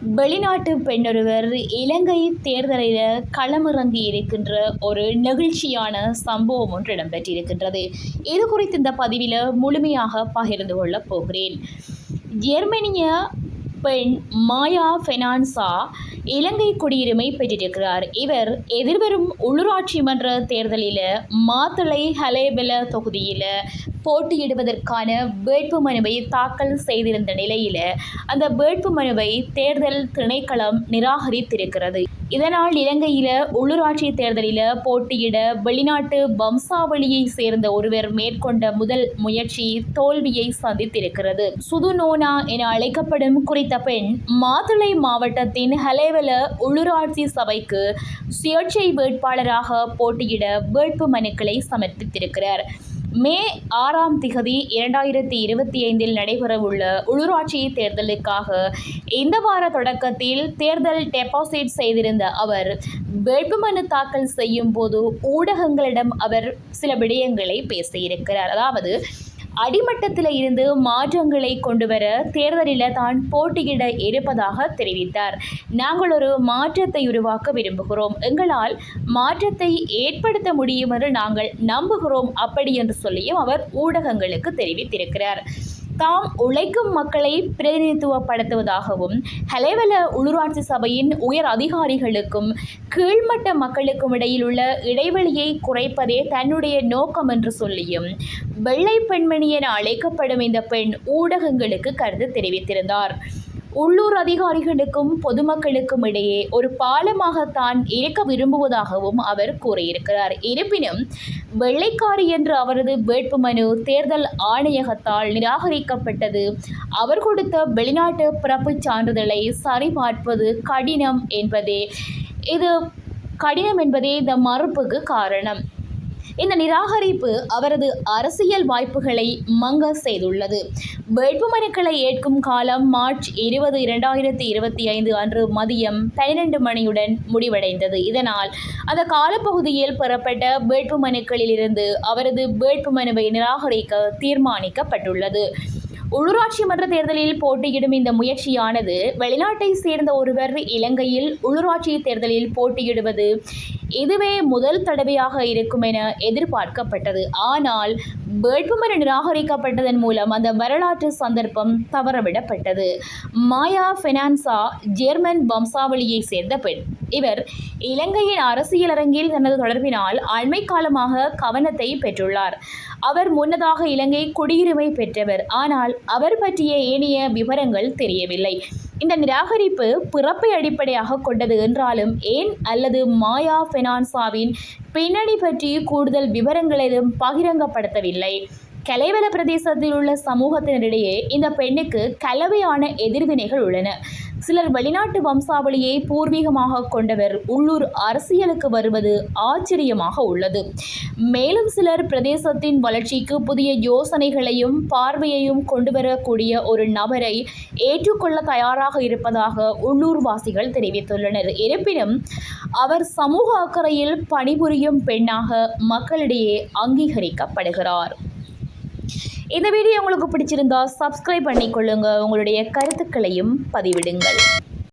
வெளிநாட்டு பெண்ணொருவர் இலங்கை தேர்தலில் களமிறங்கி இருக்கின்ற ஒரு நெகிழ்ச்சியான சம்பவம் ஒன்று இடம்பெற்றிருக்கின்றது. இது குறித்து இந்த பதிவில் முழுமையாக பகிர்ந்து கொள்ளப் போகிறேன். ஜெர்மனிய பெண் மாயா ஃபெனான்சா இலங்கை குடியுரிமை பெற்றிருக்கிறார். இவர் எதிர்வரும் உள்ளூராட்சி மன்ற தேர்தலில் மாத்தளை ஹலேபெல தொகுதியில் போட்டியிடுவதற்கான வேட்புமனுவை தாக்கல் செய்திருந்த நிலையில் அந்த வேட்புமனுவை தேர்தல் திணைக்களம் நிராகரித்திருக்கிறது. இதனால் இலங்கையில் உள்ளூராட்சி தேர்தலில் போட்டியிட வெளிநாட்டு வம்சாவளியை சேர்ந்த ஒருவர் மேற்கொண்ட முதல் முயற்சி தோல்வியை சந்தித்திருக்கிறது. சுதுனோனா என அழைக்கப்படும் குறித்த பெண் மாதுளை மாவட்டத்தின் ஹலேவல உள்ளூராட்சி சபைக்கு சுயேட்சை வேட்பாளராக போட்டியிட வேட்பு மனுக்களை சமர்ப்பித்திருக்கிறார். மே ஆறாம் திகதி இரண்டாயிரத்தி இருபத்தி ஐந்தில் நடைபெறவுள்ள உள்ளூராட்சி தேர்தலுக்காக இந்த வார தொடக்கத்தில் தேர்தல் டெபாசிட் செய்திருந்த அவர் வேட்புமனு தாக்கல் செய்யும் போது ஊடகங்களிடம் அவர் சில விடயங்களை பேசியிருக்கிறார். அதாவது அடிமட்டத்தில் இருந்து மாற்றங்களை கொண்டு வர தேர்தலில் தான் போட்டியிட இருப்பதாக தெரிவித்தார். நாங்கள் ஒரு மாற்றத்தை உருவாக்க விரும்புகிறோம். எங்களால் மாற்றத்தை ஏற்படுத்த முடியும் என்று நாங்கள் நம்புகிறோம். அப்படி என்று சொல்லியும் அவர் ஊடகங்களுக்கு தெரிவித்திருக்கிறார். தாம் உழைக்கும் மக்களை பிரதிநிதித்துவப்படுத்துவதாகவும் ஹலேவல உள்ளூராட்சி சபையின் உயர் அதிகாரிகளுக்கும் கீழ்மட்ட மக்களுக்கும் இடையில் உள்ள இடைவெளியை குறைப்பதே தன்னுடைய நோக்கம் என்று சொல்லியும் வெள்ளை பெண்மணி என அழைக்கப்படும் இந்த பெண் ஊடகங்களுக்கு கருத்து தெரிவித்திருந்தார். உள்ளூர் அதிகாரிகளுக்கும் பொதுமக்களுக்கும் இடையே ஒரு பாலமாக தான் இருக்க விரும்புவதாகவும் அவர் கூறியிருக்கிறார். இருப்பினும் வெள்ளைக்காரி என்ற அவரது வேட்புமனு தேர்தல் ஆணையகத்தால் நிராகரிக்கப்பட்டது. அவர் கொடுத்த வெளிநாட்டு பிறப்புச் சான்றிதழை சரிபார்ப்பது கடினம் என்பதே இது கடினம் என்பதே இந்த மறுப்புக்கு காரணம். இந்த நிராகரிப்பு அவரது அரசியல் வாய்ப்புகளை மங்க செய்துள்ளது. வேட்புமனுக்களை ஏற்கும் காலம் மார்ச் இருபது இரண்டாயிரத்தி இருபத்தி ஐந்து அன்று மதியம் பனிரெண்டு மணியுடன் முடிவடைந்தது. இதனால் அந்த காலப்பகுதியில் பெறப்பட்ட வேட்புமனுக்களிலிருந்து அவரது வேட்புமனுவை நிராகரிக்க தீர்மானிக்கப்பட்டுள்ளது. உள்ளூராட்சி மன்ற தேர்தலில் போட்டியிடும் இந்த முயற்சியானது வெளிநாட்டை சேர்ந்த ஒருவர் இலங்கையில் உள்ளூராட்சி தேர்தலில் போட்டியிடுவது இதுவே முதல் தடவையாக இருக்கும் என எதிர்பார்க்கப்பட்டது. ஆனால் வேட்புமனு நிராகரிக்கப்பட்டதன் மூலம் அந்த வரலாற்று சந்தர்ப்பம் தவறவிடப்பட்டது. மாயா ஃபெனான்சா ஜெர்மன் வம்சாவளியை சேர்ந்த பெண். இவர் இலங்கையின் அரசியல் அரங்கில் தனது தொடர்பினால் அண்மை காலமாக கவனத்தை பெற்றுள்ளார். அவர் முன்னதாக இலங்கை குடியுரிமை பெற்றவர். ஆனால் அவர் பற்றிய ஏனைய விவரங்கள் தெரியவில்லை. இந்த நிராகரிப்பு பிறப்பை அடிப்படையாக கொண்டது என்றாலும் ஏன் அல்லது மாயா ஃபெனான்சாவின் பின்னணி பற்றி கூடுதல் விவரங்கள் எதுவும் பகிரங்கப்படுத்தவில்லை. கலைவல பிரதேசத்தில் உள்ள சமூகத்தினரிடையே இந்த பெண்ணுக்கு கலவையான எதிர்வினைகள் உள்ளன. சிலர் வெளிநாட்டு வம்சாவளியை பூர்வீகமாக கொண்டவர் உள்ளூர் அரசியலுக்கு வருவது ஆச்சரியமாக உள்ளது. மேலும் சிலர் பிரதேசத்தின் வளர்ச்சிக்கு புதிய யோசனைகளையும் பார்வையையும் கொண்டு வரக்கூடிய ஒரு நபரை ஏற்றுக்கொள்ள தயாராக இருப்பதாக உள்ளூர்வாசிகள் தெரிவித்துள்ளனர். இருப்பினும் அவர் சமூக அக்கறையில் பணிபுரியும் பெண்ணாக மக்களிடையே அங்கீகரிக்கப்படுகிறார். இந்த வீடியோ உங்களுக்கு பிடிச்சிருந்தா சப்ஸ்கிரைப் பண்ணிக்கொள்ளுங்க. உங்களுடைய கருத்துக்களையும் பதிவிடுங்கள்.